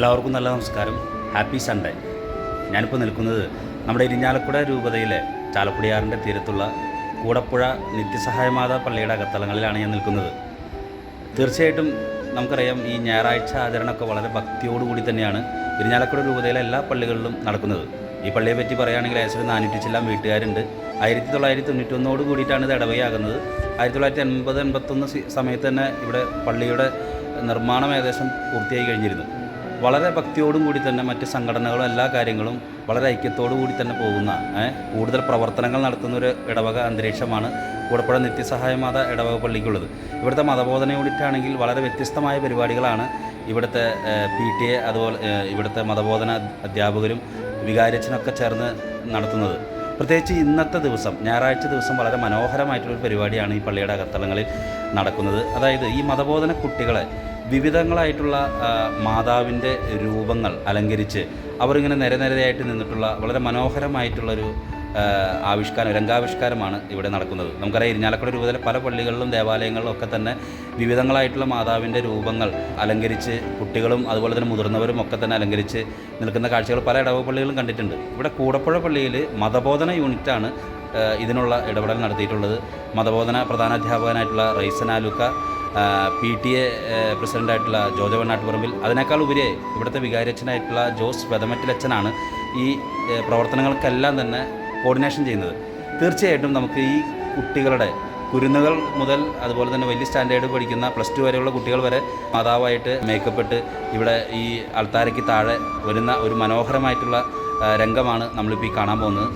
എല്ലാവർക്കും നല്ല നമസ്കാരം. ഹാപ്പി സൺഡേ ഞാനിപ്പോൾ നിൽക്കുന്നത് നമ്മുടെ ഇരിഞ്ഞാലക്കുട രൂപതയിലെ ചാലക്കുടിയാറിന്റെ തീരത്തുള്ള കൂടപ്പുഴ നിത്യസഹായമാത പള്ളിയുടെ അകത്തലങ്ങളിലാണ് ഞാൻ നിൽക്കുന്നത്. തീർച്ചയായിട്ടും നമുക്കറിയാം ഈ ഞായറാഴ്ച ആചരണമൊക്കെ വളരെ ഭക്തിയോടുകൂടി തന്നെയാണ് ഇരിഞ്ഞാലക്കുട രൂപതയിലെ എല്ലാ പള്ളികളിലും നടക്കുന്നത്. ഈ പള്ളിയെ പറ്റി പറയുകയാണെങ്കിൽ ഏകദേശം നാനൂറ്റി ചില്ലാം വീട്ടുകാരുണ്ട്. ആയിരത്തി തൊള്ളായിരത്തി തൊണ്ണൂറ്റൊന്നോട് കൂടിയിട്ടാണ് ഇത് ഇടവകയാകുന്നത്. ആയിരത്തി തൊള്ളായിരത്തി എൺപത് എൺപത്തൊന്ന് സമയത്ത് തന്നെ ഇവിടെ പള്ളിയുടെ നിർമ്മാണം ഏകദേശം പൂർത്തിയായി കഴിഞ്ഞിരുന്നു. വളരെ ഭക്തിയോടും കൂടി തന്നെ മറ്റ് സംഘടനകളും എല്ലാ കാര്യങ്ങളും വളരെ ഐക്യത്തോടു കൂടി തന്നെ പോകുന്ന കൂടുതൽ പ്രവർത്തനങ്ങൾ നടത്തുന്ന ഒരു ഇടവക അന്തരീക്ഷമാണ് കൂടപ്പുഴ നിത്യസഹായമാത ഇടവക പള്ളിക്കുള്ളത്. ഇവിടുത്തെ മതബോധന യൂണിറ്റ് ആണെങ്കിൽ വളരെ വ്യത്യസ്തമായ പരിപാടികളാണ് ഇവിടുത്തെ പി ടി എ അതുപോലെ ഇവിടുത്തെ മതബോധന അധ്യാപകരും വികാരച്ചനൊക്കെ ചേർന്ന് നടത്തുന്നത്. പ്രത്യേകിച്ച് ഇന്നത്തെ ദിവസം ഞായറാഴ്ച ദിവസം വളരെ മനോഹരമായിട്ടുള്ളൊരു പരിപാടിയാണ് ഈ പള്ളിയുടെ അകത്തളങ്ങളിൽ നടക്കുന്നത്. അതായത് ഈ മതബോധന കുട്ടികളെ വിവിധങ്ങളായിട്ടുള്ള മാതാവിന്റെ രൂപങ്ങൾ അലങ്കരിച്ച് അവരിങ്ങനെ നിരനിരയായിട്ട് നിന്നിട്ടുള്ള വളരെ മനോഹരമായിട്ടുള്ളൊരു ആവിഷ്കാരം രംഗാവിഷ്കാരമാണ് ഇവിടെ നടക്കുന്നത്. നമുക്കറിയാം ഇരിഞ്ഞാലക്കുട രൂപതയിലെ പല പള്ളികളിലും ദേവാലയങ്ങളിലും ഒക്കെ തന്നെ വിവിധങ്ങളായിട്ടുള്ള മാതാവിന്റെ രൂപങ്ങൾ അലങ്കരിച്ച് കുട്ടികളും അതുപോലെ തന്നെ മുതിർന്നവരും ഒക്കെ തന്നെ അലങ്കരിച്ച് നിൽക്കുന്ന കാഴ്ചകൾ പല ഇടവ പള്ളികളും കണ്ടിട്ടുണ്ട്. ഇവിടെ കൂടപ്പുഴ പള്ളിയിൽ മതബോധന യൂണിറ്റാണ് ഇതിനുള്ള ഇടപെടൽ നടത്തിയിട്ടുള്ളത്. മതബോധന പ്രധാനാധ്യാപകനായിട്ടുള്ള Raison Alukka P T A പ്രസിഡന്റായിട്ടുള്ള Jojavan Nattuparambil അതിനേക്കാൾ ഉപരി ഇവിടുത്തെ വികാരിയച്ഛനായിട്ടുള്ള ജോസ് വെതമറ്റിലച്ഛനാണ് ഈ പ്രവർത്തനങ്ങൾക്കെല്ലാം തന്നെ കോർഡിനേഷൻ ചെയ്യുന്നത്. തീർച്ചയായിട്ടും നമുക്ക് ഈ കുട്ടികളുടെ കുരുന്നുകൾ മുതൽ അതുപോലെ തന്നെ വലിയ സ്റ്റാൻഡേർഡ് പഠിക്കുന്ന പ്ലസ് ടു വരെയുള്ള കുട്ടികൾ വരെ മാതാവായിട്ട് മേക്കപ്പെട്ട് ഇവിടെ ഈ അൾത്താരയ്ക്ക് താഴെ വരുന്ന ഒരു മനോഹരമായിട്ടുള്ള രംഗമാണ് നമ്മളിപ്പോൾ ഈ കാണാൻ പോകുന്നത്.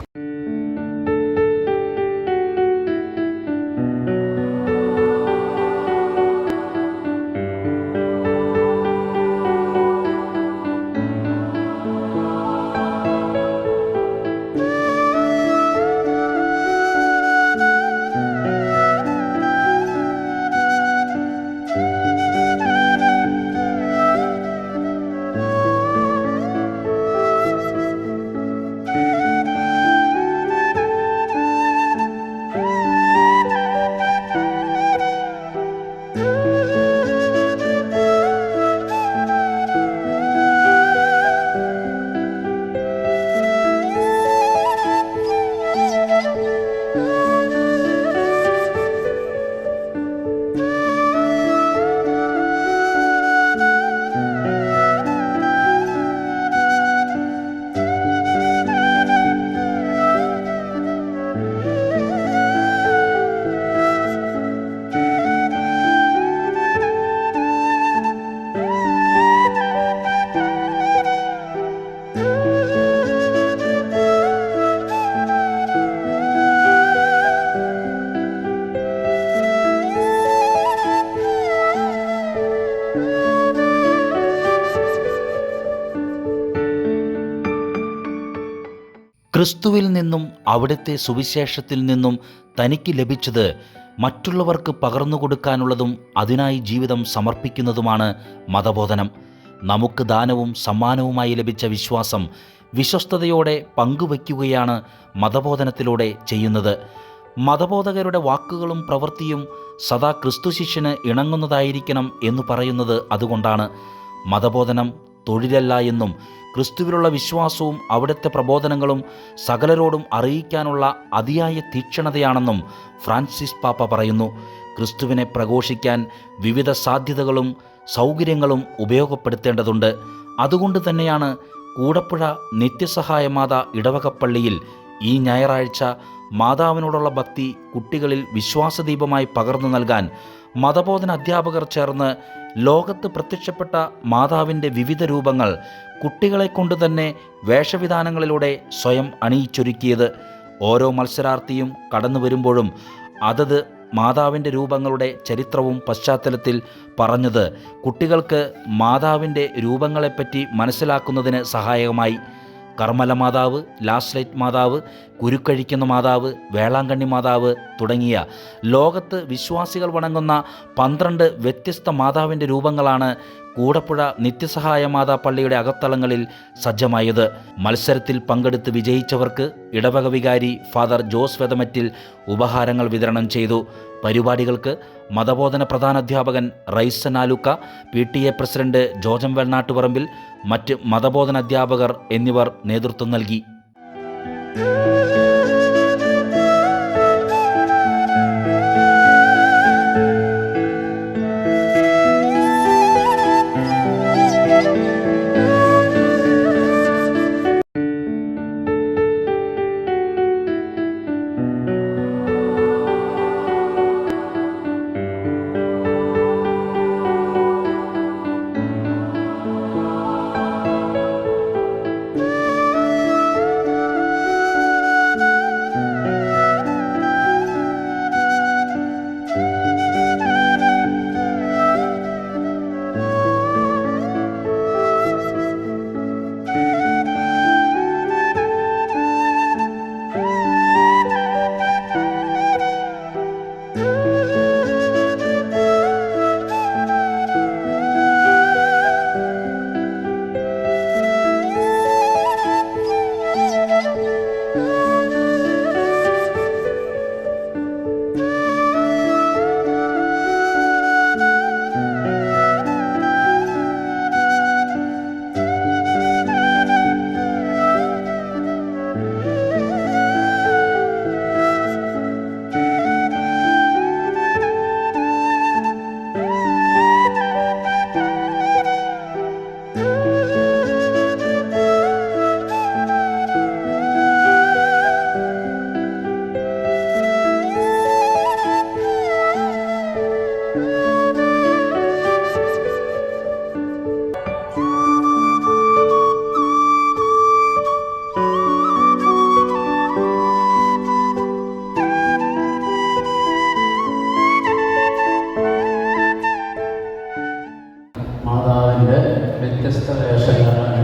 ക്രിസ്തുവിൽ നിന്നും അവിടുത്തെ സുവിശേഷത്തിൽ നിന്നും തനിക്ക് ലഭിച്ചത് മറ്റുള്ളവർക്ക് പകർന്നു കൊടുക്കാനുള്ളതും അതിനായി ജീവിതം സമർപ്പിക്കുന്നതുമാണ് മതബോധനം. നമുക്ക് ദാനവും സമ്മാനവുമായി ലഭിച്ച വിശ്വാസം വിശ്വസ്തയോടെ പങ്കുവയ്ക്കുകയാണ് മതബോധനത്തിലൂടെ ചെയ്യുന്നത്. മതബോധകരുടെ വാക്കുകളും പ്രവൃത്തിയും സദാ ക്രിസ്തു ശിഷ്യന് ഇണങ്ങുന്നതായിരിക്കണം എന്ന് പറയുന്നത് അതുകൊണ്ടാണ്. മതബോധനം തൊഴിലല്ല എന്നും ക്രിസ്തുവിലുള്ള വിശ്വാസവും അവിടുത്തെ പ്രബോധനങ്ങളും സകലരോടും അറിയിക്കാനുള്ള അതിയായ തീക്ഷണതയാണെന്നും ഫ്രാൻസിസ് പാപ്പ പറയുന്നു. ക്രിസ്തുവിനെ പ്രഘോഷിക്കാൻ വിവിധ സാധ്യതകളും സൗകര്യങ്ങളും ഉപയോഗപ്പെടുത്തേണ്ടതുണ്ട്. അതുകൊണ്ട് തന്നെയാണ് കൂടപ്പുഴ നിത്യസഹായമാത ഇടവകപ്പള്ളിയിൽ ഈ ഞായറാഴ്ച മാതാവിനോടുള്ള ഭക്തി കുട്ടികളിൽ വിശ്വാസദീപമായി പകർന്നു നൽകാൻ മതബോധന അധ്യാപകർ ചേർന്ന് ലോകത്ത് പ്രത്യക്ഷപ്പെട്ട മാതാവിന്റെ വിവിധ രൂപങ്ങൾ കുട്ടികളെ കൊണ്ട് തന്നെ വേഷവിധാനങ്ങളിലൂടെ സ്വയം അണിയിച്ചൊരുക്കിയത്. ഓരോ മത്സരാർത്ഥിയും കടന്നു വരുമ്പോഴും അതത് മാതാവിന്റെ രൂപങ്ങളുടെ ചരിത്രവും പശ്ചാത്തലത്തിൽ പറഞ്ഞത് കുട്ടികൾക്ക് മാതാവിന്റെ രൂപങ്ങളെപ്പറ്റി മനസ്സിലാക്കുന്നതിന് സഹായകമായി. കർമ്മല മാതാവ് ലാസ്ലൈറ്റ് മാതാവ് കുരുക്കഴിക്കുന്ന മാതാവ് വേളാങ്കണ്ണി മാതാവ് തുടങ്ങിയ ലോകത്ത് വിശ്വാസികൾ വണങ്ങുന്ന പന്ത്രണ്ട് വ്യത്യസ്ത മാതാവിന്റെ രൂപങ്ങളാണ് കൂടപ്പുഴ നിത്യസഹായ മാതാ പള്ളിയുടെ അകത്തളങ്ങളിൽ സജ്ജമായത്. മത്സരത്തിൽ പങ്കെടുത്ത് വിജയിച്ചവർക്ക് ഇടവക വികാരി ഫാദർ ജോസ് വെതമറ്റിൽ ഉപഹാരങ്ങൾ വിതരണം ചെയ്തു. പരിപാടികൾക്ക് മതബോധന പ്രധാനാധ്യാപകൻ Raisan Alukka P T A president Jojam Vellanattuparambil മറ്റ് മതബോധന അധ്യാപകർ എന്നിവർ നേതൃത്വം നൽകി. മാതാവിന്റെ വ്യത്യസ്ത വേഷങ്ങളാണ്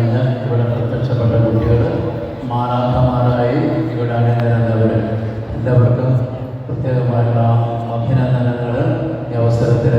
ഇവിടെ പ്രത്യക്ഷപ്പെട്ട കുട്ടികൾ. മാറാത്തമാരായി ഇവിടെ അണിനിരന്നവർ എല്ലാവർക്കും പ്രത്യേകമായിട്ടുള്ള അഭിനന്ദനങ്ങൾ ഈ അവസരത്തിൽ